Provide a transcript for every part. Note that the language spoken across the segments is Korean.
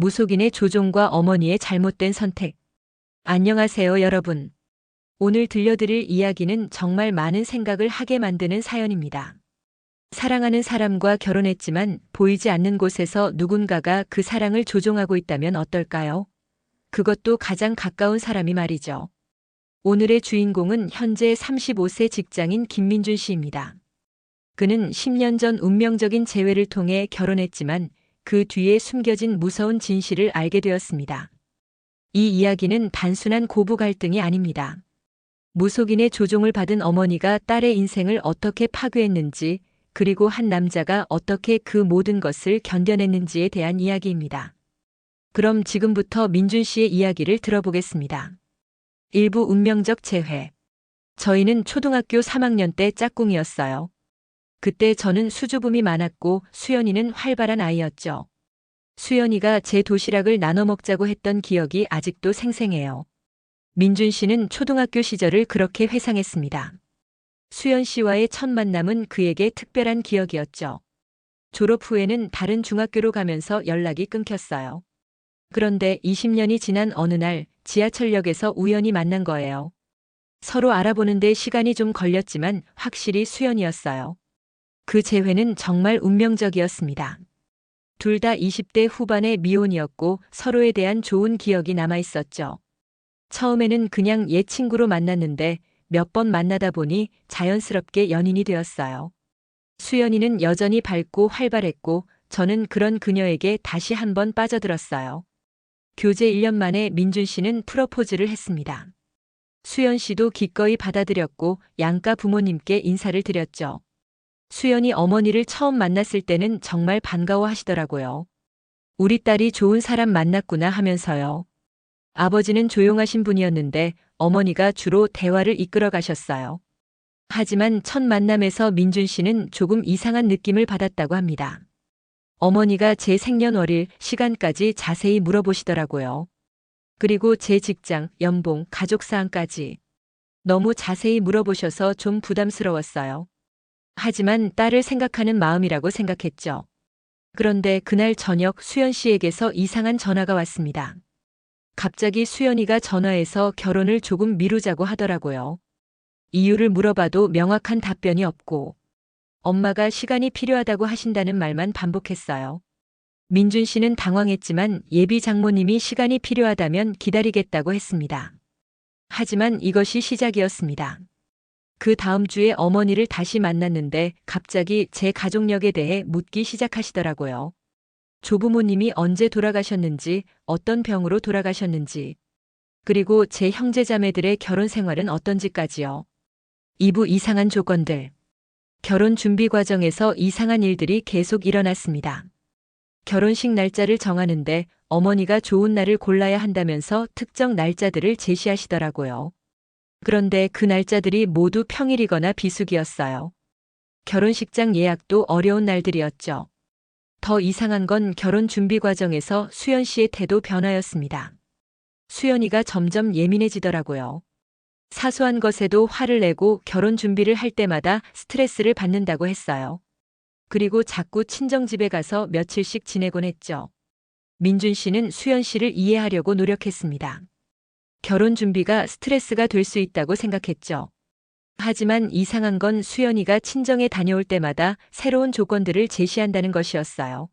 무속인의 조종과 어머니의 잘못된 선택. 안녕하세요, 여러분. 오늘 들려드릴 이야기는 정말 많은 생각을 하게 만드는 사연입니다. 사랑하는 사람과 결혼했지만 보이지 않는 곳에서 누군가가 그 사랑을 조종하고 있다면 어떨까요? 그것도 가장 가까운 사람이 말이죠. 오늘의 주인공은 현재 35세 직장인 김민준 씨입니다. 그는 10년 전 운명적인 재회를 통해 결혼했지만 그 뒤에 숨겨진 무서운 진실을 알게 되었습니다. 이 이야기는 단순한 고부 갈등이 아닙니다. 무속인의 조종을 받은 어머니가 딸의 인생을 어떻게 파괴했는지, 그리고 한 남자가 어떻게 그 모든 것을 견뎌냈는지에 대한 이야기입니다. 그럼 지금부터 민준 씨의 이야기를 들어보겠습니다. 일부 운명적 재회. 저희는 초등학교 3학년 때 짝꿍이었어요. 그때 저는 수줍음이 많았고 수연이는 활발한 아이였죠. 수연이가 제 도시락을 나눠 먹자고 했던 기억이 아직도 생생해요. 민준 씨는 초등학교 시절을 그렇게 회상했습니다. 수연 씨와의 첫 만남은 그에게 특별한 기억이었죠. 졸업 후에는 다른 중학교로 가면서 연락이 끊겼어요. 그런데 20년이 지난 어느 날 지하철역에서 우연히 만난 거예요. 서로 알아보는데 시간이 좀 걸렸지만 확실히 수연이었어요. 그 재회는 정말 운명적이었습니다. 둘 다 20대 후반의 미혼이었고 서로에 대한 좋은 기억이 남아 있었죠. 처음에는 그냥 옛 친구로 만났는데 몇 번 만나다 보니 자연스럽게 연인이 되었어요. 수연이는 여전히 밝고 활발했고 저는 그런 그녀에게 다시 한번 빠져들었어요. 교제 1년 만에 민준 씨는 프로포즈를 했습니다. 수연 씨도 기꺼이 받아들였고 양가 부모님께 인사를 드렸죠. 수연이 어머니를 처음 만났을 때는 정말 반가워 하시더라고요. 우리 딸이 좋은 사람 만났구나 하면서요. 아버지는 조용하신 분이었는데 어머니가 주로 대화를 이끌어 가셨어요. 하지만 첫 만남에서 민준 씨는 조금 이상한 느낌을 받았다고 합니다. 어머니가 제 생년월일, 시간까지 자세히 물어보시더라고요. 그리고 제 직장, 연봉, 가족 사항까지. 너무 자세히 물어보셔서 좀 부담스러웠어요. 하지만 딸을 생각하는 마음이라고 생각했죠. 그런데 그날 저녁 수연 씨에게서 이상한 전화가 왔습니다. 갑자기 수연이가 전화해서 결혼을 조금 미루자고 하더라고요. 이유를 물어봐도 명확한 답변이 없고, 엄마가 시간이 필요하다고 하신다는 말만 반복했어요. 민준 씨는 당황했지만 예비 장모님이 시간이 필요하다면 기다리겠다고 했습니다. 하지만 이것이 시작이었습니다. 그 다음 주에 어머니를 다시 만났는데 갑자기 제 가족력에 대해 묻기 시작하시더라고요. 조부모님이 언제 돌아가셨는지, 어떤 병으로 돌아가셨는지, 그리고 제 형제자매들의 결혼 생활은 어떤지까지요. 2부 이상한 조건들. 결혼 준비 과정에서 이상한 일들이 계속 일어났습니다. 결혼식 날짜를 정하는데 어머니가 좋은 날을 골라야 한다면서 특정 날짜들을 제시하시더라고요. 그런데 그 날짜들이 모두 평일이거나 비수기였어요. 결혼식장 예약도 어려운 날들이었죠. 더 이상한 건 결혼 준비 과정에서 수연 씨의 태도 변화였습니다. 수연이가 점점 예민해지더라고요. 사소한 것에도 화를 내고 결혼 준비를 할 때마다 스트레스를 받는다고 했어요. 그리고 자꾸 친정집에 가서 며칠씩 지내곤 했죠. 민준 씨는 수연 씨를 이해하려고 노력했습니다. 결혼 준비가 스트레스가 될 수 있다고 생각했죠. 하지만 이상한 건 수연이가 친정에 다녀올 때마다 새로운 조건들을 제시한다는 것이었어요.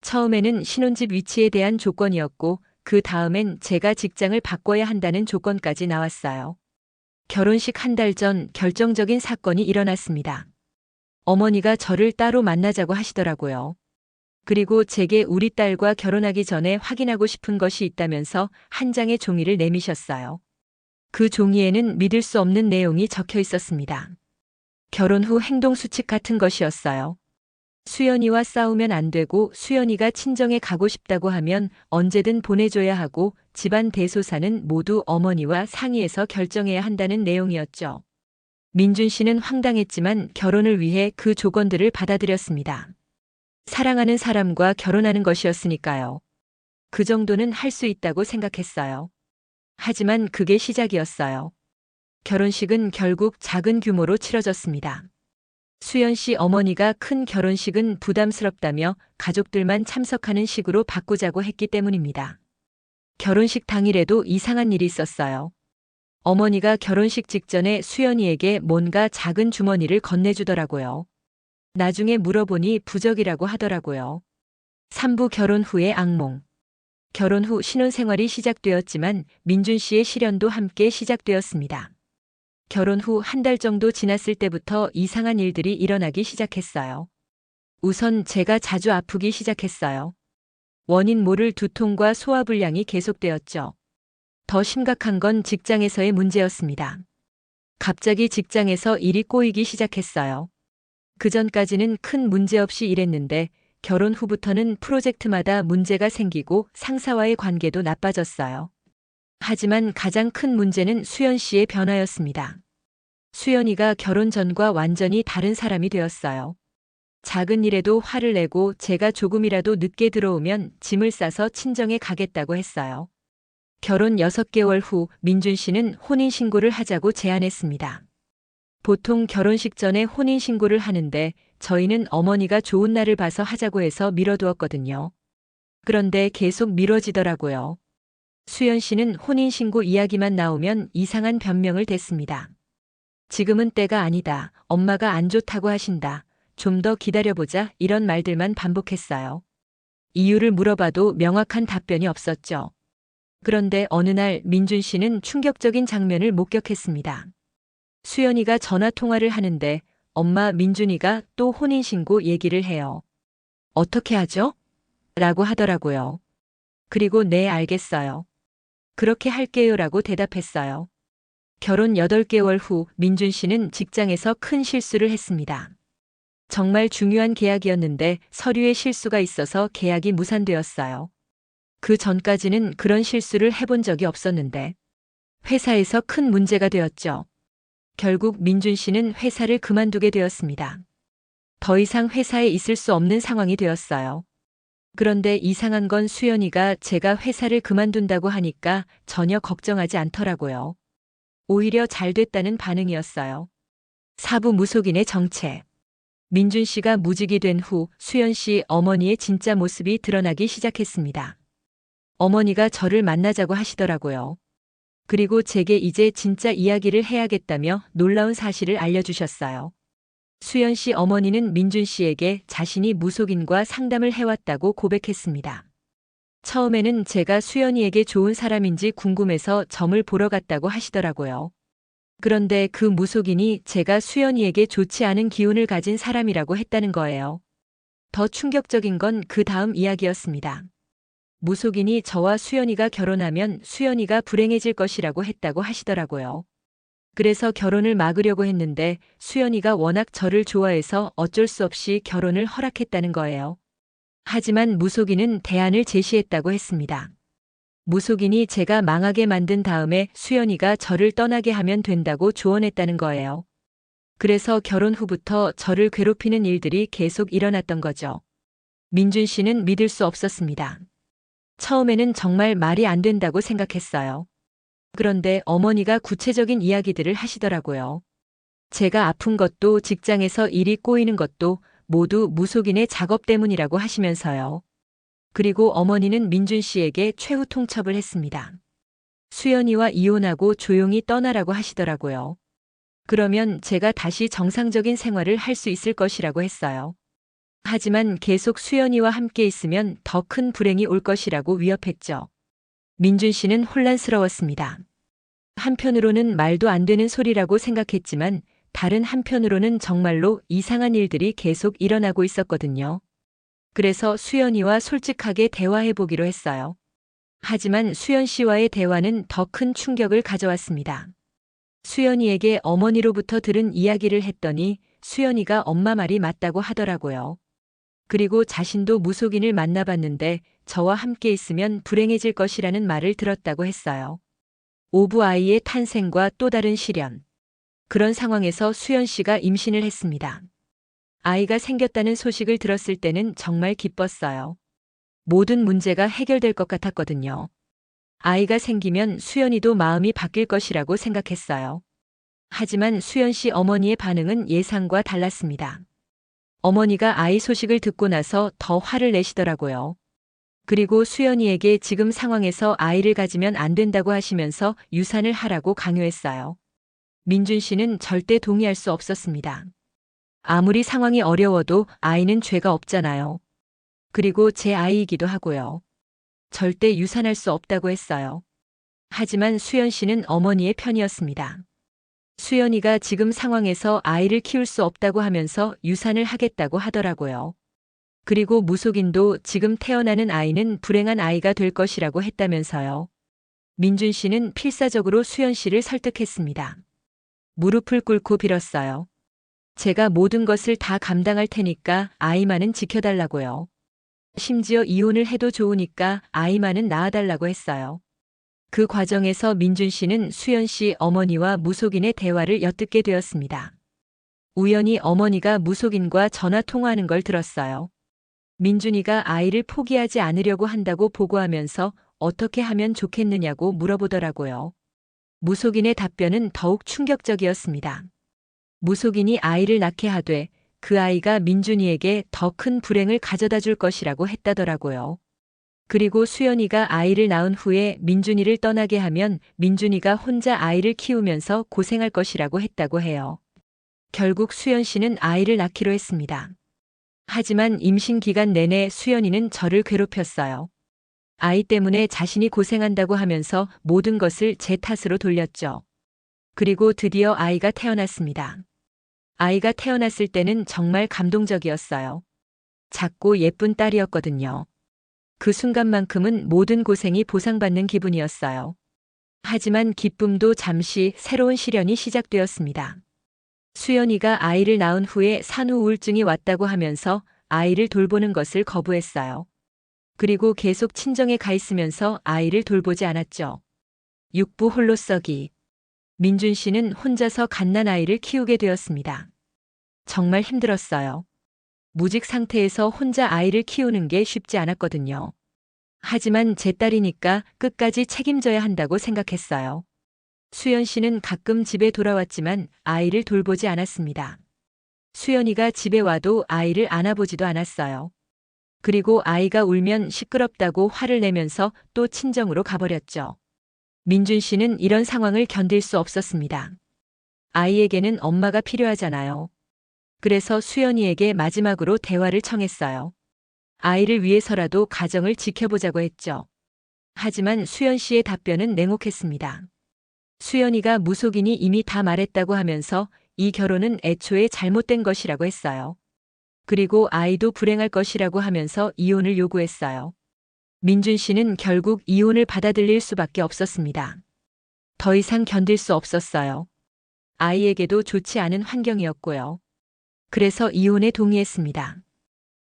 처음에는 신혼집 위치에 대한 조건이었고, 그 다음엔 제가 직장을 바꿔야 한다는 조건까지 나왔어요. 결혼식 한 달 전 결정적인 사건이 일어났습니다. 어머니가 저를 따로 만나자고 하시더라고요. 그리고 제게 우리 딸과 결혼하기 전에 확인하고 싶은 것이 있다면서 한 장의 종이를 내미셨어요. 그 종이에는 믿을 수 없는 내용이 적혀 있었습니다. 결혼 후 행동 수칙 같은 것이었어요. 수연이와 싸우면 안 되고 수연이가 친정에 가고 싶다고 하면 언제든 보내줘야 하고 집안 대소사는 모두 어머니와 상의해서 결정해야 한다는 내용이었죠. 민준 씨는 황당했지만 결혼을 위해 그 조건들을 받아들였습니다. 사랑하는 사람과 결혼하는 것이었으니까요. 그 정도는 할 수 있다고 생각했어요. 하지만 그게 시작이었어요. 결혼식은 결국 작은 규모로 치러졌습니다. 수연 씨 어머니가 큰 결혼식은 부담스럽다며 가족들만 참석하는 식으로 바꾸자고 했기 때문입니다. 결혼식 당일에도 이상한 일이 있었어요. 어머니가 결혼식 직전에 수연이에게 뭔가 작은 주머니를 건네주더라고요. 나중에 물어보니 부적이라고 하더라고요. 3부 결혼 후의 악몽. 결혼 후 신혼생활이 시작되었지만 민준 씨의 시련도 함께 시작되었습니다. 결혼 후 한 달 정도 지났을 때부터 이상한 일들이 일어나기 시작했어요. 우선 제가 자주 아프기 시작했어요. 원인 모를 두통과 소화불량이 계속되었죠. 더 심각한 건 직장에서의 문제였습니다. 갑자기 직장에서 일이 꼬이기 시작했어요. 그 전까지는 큰 문제 없이 일했는데 결혼 후부터는 프로젝트마다 문제가 생기고 상사와의 관계도 나빠졌어요. 하지만 가장 큰 문제는 수연 씨의 변화였습니다. 수연이가 결혼 전과 완전히 다른 사람이 되었어요. 작은 일에도 화를 내고 제가 조금이라도 늦게 들어오면 짐을 싸서 친정에 가겠다고 했어요. 결혼 6개월 후 민준 씨는 혼인신고를 하자고 제안했습니다. 보통 결혼식 전에 혼인신고를 하는데 저희는 어머니가 좋은 날을 봐서 하자고 해서 미뤄두었거든요. 그런데 계속 미뤄지더라고요. 수연 씨는 혼인신고 이야기만 나오면 이상한 변명을 댔습니다. 지금은 때가 아니다. 엄마가 안 좋다고 하신다. 좀 더 기다려보자. 이런 말들만 반복했어요. 이유를 물어봐도 명확한 답변이 없었죠. 그런데 어느 날 민준 씨는 충격적인 장면을 목격했습니다. 수연이가 전화 통화를 하는데 엄마 민준이가 또 혼인신고 얘기를 해요. 어떻게 하죠? 라고 하더라고요. 그리고 네, 알겠어요. 그렇게 할게요 라고 대답했어요. 결혼 8개월 후 민준 씨는 직장에서 큰 실수를 했습니다. 정말 중요한 계약이었는데 서류에 실수가 있어서 계약이 무산되었어요. 그 전까지는 그런 실수를 해본 적이 없었는데 회사에서 큰 문제가 되었죠. 결국 민준 씨는 회사를 그만두게 되었습니다. 더 이상 회사에 있을 수 없는 상황이 되었어요. 그런데 이상한 건 수연이가 제가 회사를 그만둔다고 하니까 전혀 걱정하지 않더라고요. 오히려 잘 됐다는 반응이었어요. 사부 무속인의 정체. 민준 씨가 무직이 된 후 수연 씨 어머니의 진짜 모습이 드러나기 시작했습니다. 어머니가 저를 만나자고 하시더라고요. 그리고 제게 이제 진짜 이야기를 해야겠다며 놀라운 사실을 알려주셨어요. 수연 씨 어머니는 민준 씨에게 자신이 무속인과 상담을 해왔다고 고백했습니다. 처음에는 제가 수연이에게 좋은 사람인지 궁금해서 점을 보러 갔다고 하시더라고요. 그런데 그 무속인이 제가 수연이에게 좋지 않은 기운을 가진 사람이라고 했다는 거예요. 더 충격적인 건 그 다음 이야기였습니다. 무속인이 저와 수연이가 결혼하면 수연이가 불행해질 것이라고 했다고 하시더라고요. 그래서 결혼을 막으려고 했는데 수연이가 워낙 저를 좋아해서 어쩔 수 없이 결혼을 허락했다는 거예요. 하지만 무속인은 대안을 제시했다고 했습니다. 무속인이 제가 망하게 만든 다음에 수연이가 저를 떠나게 하면 된다고 조언했다는 거예요. 그래서 결혼 후부터 저를 괴롭히는 일들이 계속 일어났던 거죠. 민준 씨는 믿을 수 없었습니다. 처음에는 정말 말이 안 된다고 생각했어요. 그런데 어머니가 구체적인 이야기들을 하시더라고요. 제가 아픈 것도 직장에서 일이 꼬이는 것도 모두 무속인의 작업 때문이라고 하시면서요. 그리고 어머니는 민준 씨에게 최후 통첩을 했습니다. 수연이와 이혼하고 조용히 떠나라고 하시더라고요. 그러면 제가 다시 정상적인 생활을 할 수 있을 것이라고 했어요. 하지만 계속 수연이와 함께 있으면 더 큰 불행이 올 것이라고 위협했죠. 민준 씨는 혼란스러웠습니다. 한편으로는 말도 안 되는 소리라고 생각했지만 다른 한편으로는 정말로 이상한 일들이 계속 일어나고 있었거든요. 그래서 수연이와 솔직하게 대화해 보기로 했어요. 하지만 수연 씨와의 대화는 더 큰 충격을 가져왔습니다. 수연이에게 어머니로부터 들은 이야기를 했더니 수연이가 엄마 말이 맞다고 하더라고요. 그리고 자신도 무속인을 만나봤는데 저와 함께 있으면 불행해질 것이라는 말을 들었다고 했어요. 오부 아이의 탄생과 또 다른 시련. 그런 상황에서 수연 씨가 임신을 했습니다. 아이가 생겼다는 소식을 들었을 때는 정말 기뻤어요. 모든 문제가 해결될 것 같았거든요. 아이가 생기면 수연이도 마음이 바뀔 것이라고 생각했어요. 하지만 수연 씨 어머니의 반응은 예상과 달랐습니다. 어머니가 아이 소식을 듣고 나서 더 화를 내시더라고요. 그리고 수연이에게 지금 상황에서 아이를 가지면 안 된다고 하시면서 유산을 하라고 강요했어요. 민준 씨는 절대 동의할 수 없었습니다. 아무리 상황이 어려워도 아이는 죄가 없잖아요. 그리고 제 아이이기도 하고요. 절대 유산할 수 없다고 했어요. 하지만 수연 씨는 어머니의 편이었습니다. 수연이가 지금 상황에서 아이를 키울 수 없다고 하면서 유산을 하겠다고 하더라고요. 그리고 무속인도 지금 태어나는 아이는 불행한 아이가 될 것이라고 했다면서요. 민준 씨는 필사적으로 수연 씨를 설득했습니다. 무릎을 꿇고 빌었어요. 제가 모든 것을 다 감당할 테니까 아이만은 지켜달라고요. 심지어 이혼을 해도 좋으니까 아이만은 낳아달라고 했어요. 그 과정에서 민준 씨는 수연 씨 어머니와 무속인의 대화를 엿듣게 되었습니다. 우연히 어머니가 무속인과 전화 통화하는 걸 들었어요. 민준이가 아이를 포기하지 않으려고 한다고 보고하면서 어떻게 하면 좋겠느냐고 물어보더라고요. 무속인의 답변은 더욱 충격적이었습니다. 무속인이 아이를 낳게 하되 그 아이가 민준이에게 더 큰 불행을 가져다 줄 것이라고 했다더라고요. 그리고 수연이가 아이를 낳은 후에 민준이를 떠나게 하면 민준이가 혼자 아이를 키우면서 고생할 것이라고 했다고 해요. 결국 수연 씨는 아이를 낳기로 했습니다. 하지만 임신 기간 내내 수연이는 저를 괴롭혔어요. 아이 때문에 자신이 고생한다고 하면서 모든 것을 제 탓으로 돌렸죠. 그리고 드디어 아이가 태어났습니다. 아이가 태어났을 때는 정말 감동적이었어요. 작고 예쁜 딸이었거든요. 그 순간만큼은 모든 고생이 보상받는 기분이었어요. 하지만 기쁨도 잠시 새로운 시련이 시작되었습니다. 수연이가 아이를 낳은 후에 산후 우울증이 왔다고 하면서 아이를 돌보는 것을 거부했어요. 그리고 계속 친정에 가 있으면서 아이를 돌보지 않았죠. 육부 홀로 썩이. 민준 씨는 혼자서 갓난 아이를 키우게 되었습니다. 정말 힘들었어요. 무직 상태에서 혼자 아이를 키우는 게 쉽지 않았거든요. 하지만 제 딸이니까 끝까지 책임져야 한다고 생각했어요. 수연 씨는 가끔 집에 돌아왔지만 아이를 돌보지 않았습니다. 수연이가 집에 와도 아이를 안아보지도 않았어요. 그리고 아이가 울면 시끄럽다고 화를 내면서 또 친정으로 가버렸죠. 민준 씨는 이런 상황을 견딜 수 없었습니다. 아이에게는 엄마가 필요하잖아요. 그래서 수연이에게 마지막으로 대화를 청했어요. 아이를 위해서라도 가정을 지켜보자고 했죠. 하지만 수연 씨의 답변은 냉혹했습니다. 수연이가 무속인이 이미 다 말했다고 하면서 이 결혼은 애초에 잘못된 것이라고 했어요. 그리고 아이도 불행할 것이라고 하면서 이혼을 요구했어요. 민준 씨는 결국 이혼을 받아들일 수밖에 없었습니다. 더 이상 견딜 수 없었어요. 아이에게도 좋지 않은 환경이었고요. 그래서 이혼에 동의했습니다.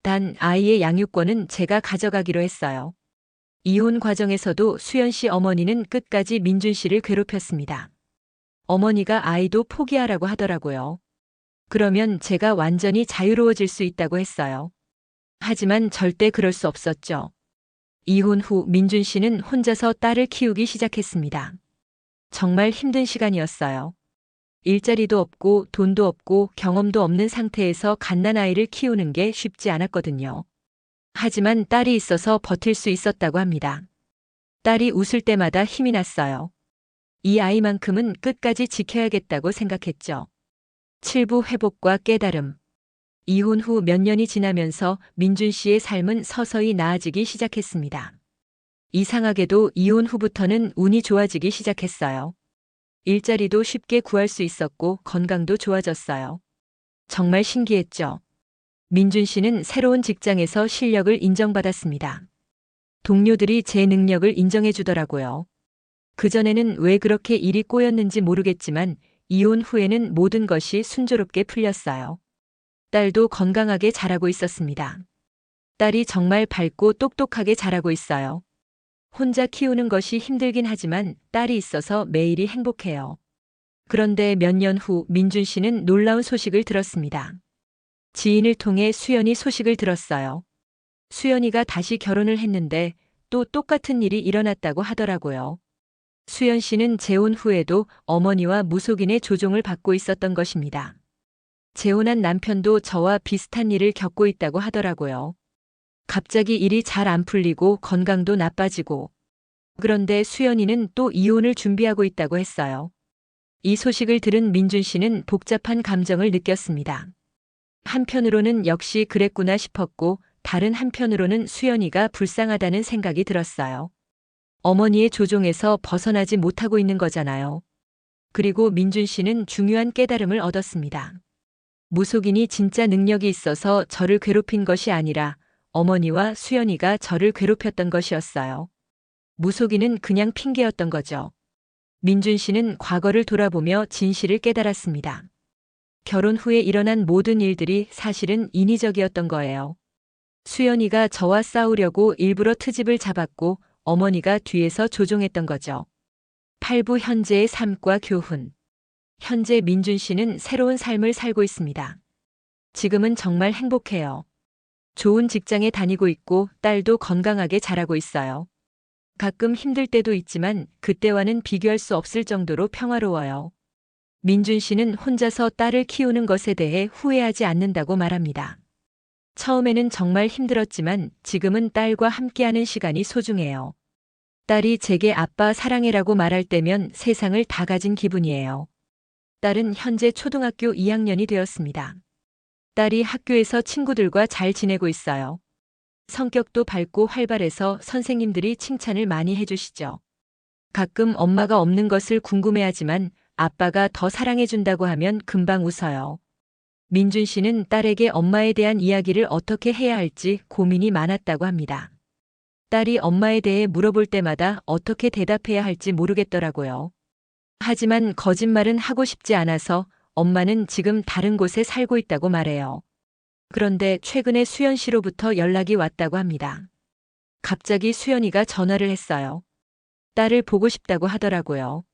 단 아이의 양육권은 제가 가져가기로 했어요. 이혼 과정에서도 수연 씨 어머니는 끝까지 민준 씨를 괴롭혔습니다. 어머니가 아이도 포기하라고 하더라고요. 그러면 제가 완전히 자유로워질 수 있다고 했어요. 하지만 절대 그럴 수 없었죠. 이혼 후 민준 씨는 혼자서 딸을 키우기 시작했습니다. 정말 힘든 시간이었어요. 일자리도 없고 돈도 없고 경험도 없는 상태에서 갓난아이를 키우는 게 쉽지 않았거든요. 하지만 딸이 있어서 버틸 수 있었다고 합니다. 딸이 웃을 때마다 힘이 났어요. 이 아이만큼은 끝까지 지켜야겠다고 생각했죠. 칠부 회복과 깨달음. 이혼 후 몇 년이 지나면서 민준 씨의 삶은 서서히 나아지기 시작했습니다. 이상하게도 이혼 후부터는 운이 좋아지기 시작했어요. 일자리도 쉽게 구할 수 있었고 건강도 좋아졌어요. 정말 신기했죠. 민준 씨는 새로운 직장에서 실력을 인정받았습니다. 동료들이 제 능력을 인정해 주더라고요. 그전에는 왜 그렇게 일이 꼬였는지 모르겠지만 이혼 후에는 모든 것이 순조롭게 풀렸어요. 딸도 건강하게 자라고 있었습니다. 딸이 정말 밝고 똑똑하게 자라고 있어요. 혼자 키우는 것이 힘들긴 하지만 딸이 있어서 매일이 행복해요. 그런데 몇 년 후 민준 씨는 놀라운 소식을 들었습니다. 지인을 통해 수연이 소식을 들었어요. 수연이가 다시 결혼을 했는데 또 똑같은 일이 일어났다고 하더라고요. 수연 씨는 재혼 후에도 어머니와 무속인의 조종을 받고 있었던 것입니다. 재혼한 남편도 저와 비슷한 일을 겪고 있다고 하더라고요. 갑자기 일이 잘 안 풀리고 건강도 나빠지고 그런데 수연이는 또 이혼을 준비하고 있다고 했어요. 이 소식을 들은 민준 씨는 복잡한 감정을 느꼈습니다. 한편으로는 역시 그랬구나 싶었고 다른 한편으로는 수연이가 불쌍하다는 생각이 들었어요. 어머니의 조종에서 벗어나지 못하고 있는 거잖아요. 그리고 민준 씨는 중요한 깨달음을 얻었습니다. 무속인이 진짜 능력이 있어서 저를 괴롭힌 것이 아니라 어머니와 수연이가 저를 괴롭혔던 것이었어요. 무속인은 그냥 핑계였던 거죠. 민준 씨는 과거를 돌아보며 진실을 깨달았습니다. 결혼 후에 일어난 모든 일들이 사실은 인위적이었던 거예요. 수연이가 저와 싸우려고 일부러 트집을 잡았고 어머니가 뒤에서 조종했던 거죠. 8부 현재의 삶과 교훈. 현재 민준 씨는 새로운 삶을 살고 있습니다. 지금은 정말 행복해요. 좋은 직장에 다니고 있고 딸도 건강하게 자라고 있어요. 가끔 힘들 때도 있지만 그때와는 비교할 수 없을 정도로 평화로워요. 민준 씨는 혼자서 딸을 키우는 것에 대해 후회하지 않는다고 말합니다. 처음에는 정말 힘들었지만 지금은 딸과 함께하는 시간이 소중해요. 딸이 제게 아빠 사랑해라고 말할 때면 세상을 다 가진 기분이에요. 딸은 현재 초등학교 2학년이 되었습니다. 딸이 학교에서 친구들과 잘 지내고 있어요. 성격도 밝고 활발해서 선생님들이 칭찬을 많이 해주시죠. 가끔 엄마가 없는 것을 궁금해하지만 아빠가 더 사랑해준다고 하면 금방 웃어요. 민준 씨는 딸에게 엄마에 대한 이야기를 어떻게 해야 할지 고민이 많았다고 합니다. 딸이 엄마에 대해 물어볼 때마다 어떻게 대답해야 할지 모르겠더라고요. 하지만 거짓말은 하고 싶지 않아서 엄마는 지금 다른 곳에 살고 있다고 말해요. 그런데 최근에 수연 씨로부터 연락이 왔다고 합니다. 갑자기 수연이가 전화를 했어요. 딸을 보고 싶다고 하더라고요.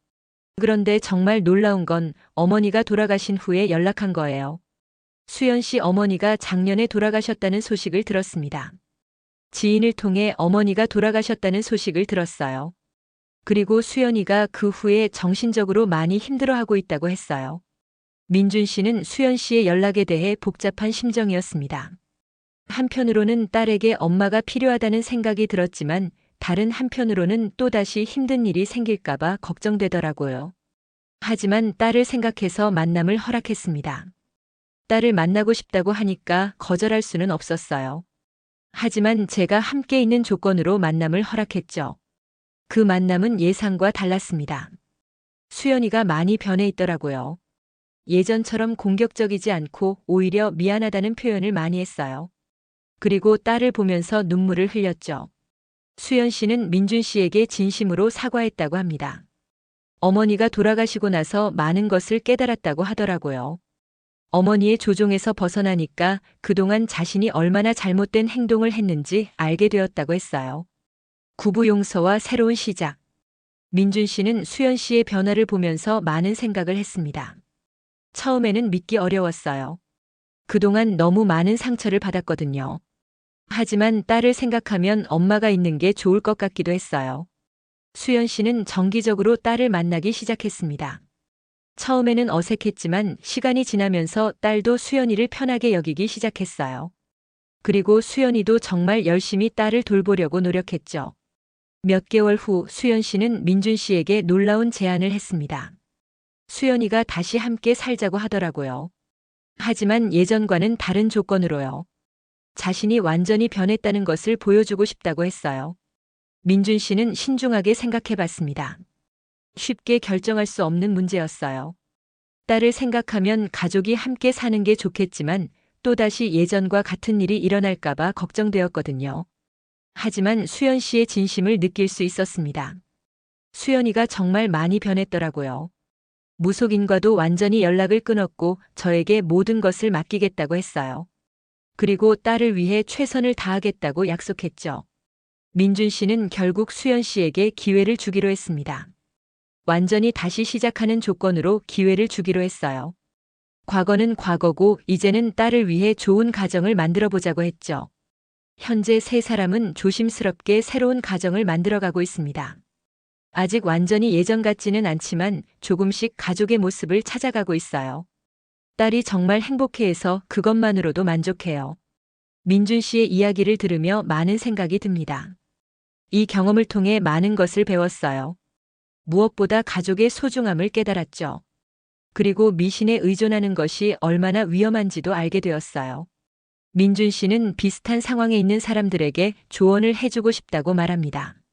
그런데 정말 놀라운 건 어머니가 돌아가신 후에 연락한 거예요. 수연 씨 어머니가 작년에 돌아가셨다는 소식을 들었습니다. 지인을 통해 어머니가 돌아가셨다는 소식을 들었어요. 그리고 수연이가 그 후에 정신적으로 많이 힘들어하고 있다고 했어요. 민준 씨는 수연 씨의 연락에 대해 복잡한 심정이었습니다. 한편으로는 딸에게 엄마가 필요하다는 생각이 들었지만 다른 한편으로는 또다시 힘든 일이 생길까봐 걱정되더라고요. 하지만 딸을 생각해서 만남을 허락했습니다. 딸을 만나고 싶다고 하니까 거절할 수는 없었어요. 하지만 제가 함께 있는 조건으로 만남을 허락했죠. 그 만남은 예상과 달랐습니다. 수연이가 많이 변해 있더라고요. 예전처럼 공격적이지 않고 오히려 미안하다는 표현을 많이 했어요. 그리고 딸을 보면서 눈물을 흘렸죠. 수연 씨는 민준 씨에게 진심으로 사과했다고 합니다. 어머니가 돌아가시고 나서 많은 것을 깨달았다고 하더라고요. 어머니의 조종에서 벗어나니까 그동안 자신이 얼마나 잘못된 행동을 했는지 알게 되었다고 했어요. 구부 용서와 새로운 시작. 민준 씨는 수연 씨의 변화를 보면서 많은 생각을 했습니다. 처음에는 믿기 어려웠어요. 그동안 너무 많은 상처를 받았거든요. 하지만 딸을 생각하면 엄마가 있는 게 좋을 것 같기도 했어요. 수연 씨는 정기적으로 딸을 만나기 시작했습니다. 처음에는 어색했지만 시간이 지나면서 딸도 수연이를 편하게 여기기 시작했어요. 그리고 수연이도 정말 열심히 딸을 돌보려고 노력했죠. 몇 개월 후 수연 씨는 민준 씨에게 놀라운 제안을 했습니다. 수연이가 다시 함께 살자고 하더라고요. 하지만 예전과는 다른 조건으로요. 자신이 완전히 변했다는 것을 보여주고 싶다고 했어요. 민준 씨는 신중하게 생각해 봤습니다. 쉽게 결정할 수 없는 문제였어요. 딸을 생각하면 가족이 함께 사는 게 좋겠지만 또다시 예전과 같은 일이 일어날까봐 걱정되었거든요. 하지만 수연 씨의 진심을 느낄 수 있었습니다. 수연이가 정말 많이 변했더라고요. 무속인과도 완전히 연락을 끊었고 저에게 모든 것을 맡기겠다고 했어요. 그리고 딸을 위해 최선을 다하겠다고 약속했죠. 민준 씨는 결국 수연 씨에게 기회를 주기로 했습니다. 완전히 다시 시작하는 조건으로 기회를 주기로 했어요. 과거는 과거고 이제는 딸을 위해 좋은 가정을 만들어 보자고 했죠. 현재 세 사람은 조심스럽게 새로운 가정을 만들어가고 있습니다. 아직 완전히 예전 같지는 않지만 조금씩 가족의 모습을 찾아가고 있어요. 딸이 정말 행복해해서 그것만으로도 만족해요. 민준 씨의 이야기를 들으며 많은 생각이 듭니다. 이 경험을 통해 많은 것을 배웠어요. 무엇보다 가족의 소중함을 깨달았죠. 그리고 미신에 의존하는 것이 얼마나 위험한지도 알게 되었어요. 민준 씨는 비슷한 상황에 있는 사람들에게 조언을 해주고 싶다고 말합니다.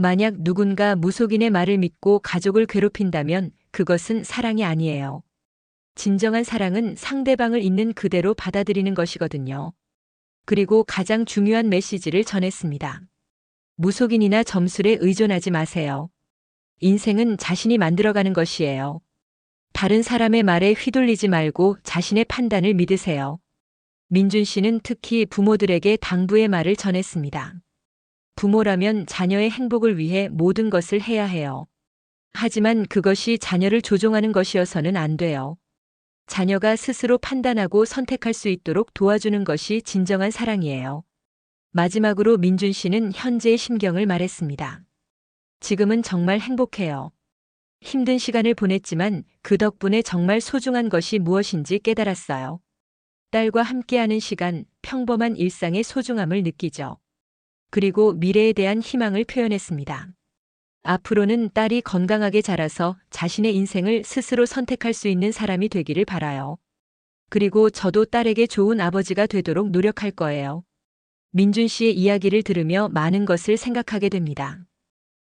만약 누군가 무속인의 말을 믿고 가족을 괴롭힌다면 그것은 사랑이 아니에요. 진정한 사랑은 상대방을 있는 그대로 받아들이는 것이거든요. 그리고 가장 중요한 메시지를 전했습니다. 무속인이나 점술에 의존하지 마세요. 인생은 자신이 만들어가는 것이에요. 다른 사람의 말에 휘둘리지 말고 자신의 판단을 믿으세요. 민준 씨는 특히 부모들에게 당부의 말을 전했습니다. 부모라면 자녀의 행복을 위해 모든 것을 해야 해요. 하지만 그것이 자녀를 조종하는 것이어서는 안 돼요. 자녀가 스스로 판단하고 선택할 수 있도록 도와주는 것이 진정한 사랑이에요. 마지막으로 민준 씨는 현재의 심경을 말했습니다. 지금은 정말 행복해요. 힘든 시간을 보냈지만 그 덕분에 정말 소중한 것이 무엇인지 깨달았어요. 딸과 함께하는 시간, 평범한 일상의 소중함을 느끼죠. 그리고 미래에 대한 희망을 표현했습니다. 앞으로는 딸이 건강하게 자라서 자신의 인생을 스스로 선택할 수 있는 사람이 되기를 바라요. 그리고 저도 딸에게 좋은 아버지가 되도록 노력할 거예요. 민준 씨의 이야기를 들으며 많은 것을 생각하게 됩니다.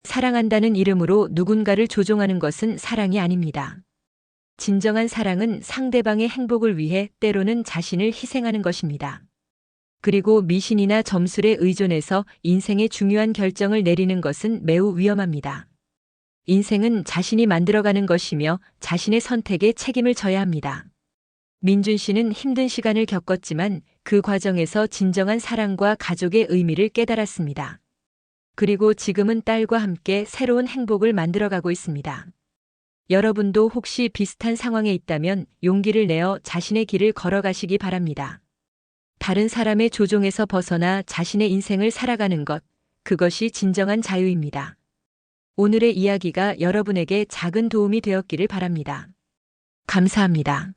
사랑한다는 이름으로 누군가를 조종하는 것은 사랑이 아닙니다. 진정한 사랑은 상대방의 행복을 위해 때로는 자신을 희생하는 것입니다. 그리고 미신이나 점술에 의존해서 인생의 중요한 결정을 내리는 것은 매우 위험합니다. 인생은 자신이 만들어가는 것이며 자신의 선택에 책임을 져야 합니다. 민준 씨는 힘든 시간을 겪었지만 그 과정에서 진정한 사랑과 가족의 의미를 깨달았습니다. 그리고 지금은 딸과 함께 새로운 행복을 만들어가고 있습니다. 여러분도 혹시 비슷한 상황에 있다면 용기를 내어 자신의 길을 걸어가시기 바랍니다. 다른 사람의 조종에서 벗어나 자신의 인생을 살아가는 것, 그것이 진정한 자유입니다. 오늘의 이야기가 여러분에게 작은 도움이 되었기를 바랍니다. 감사합니다.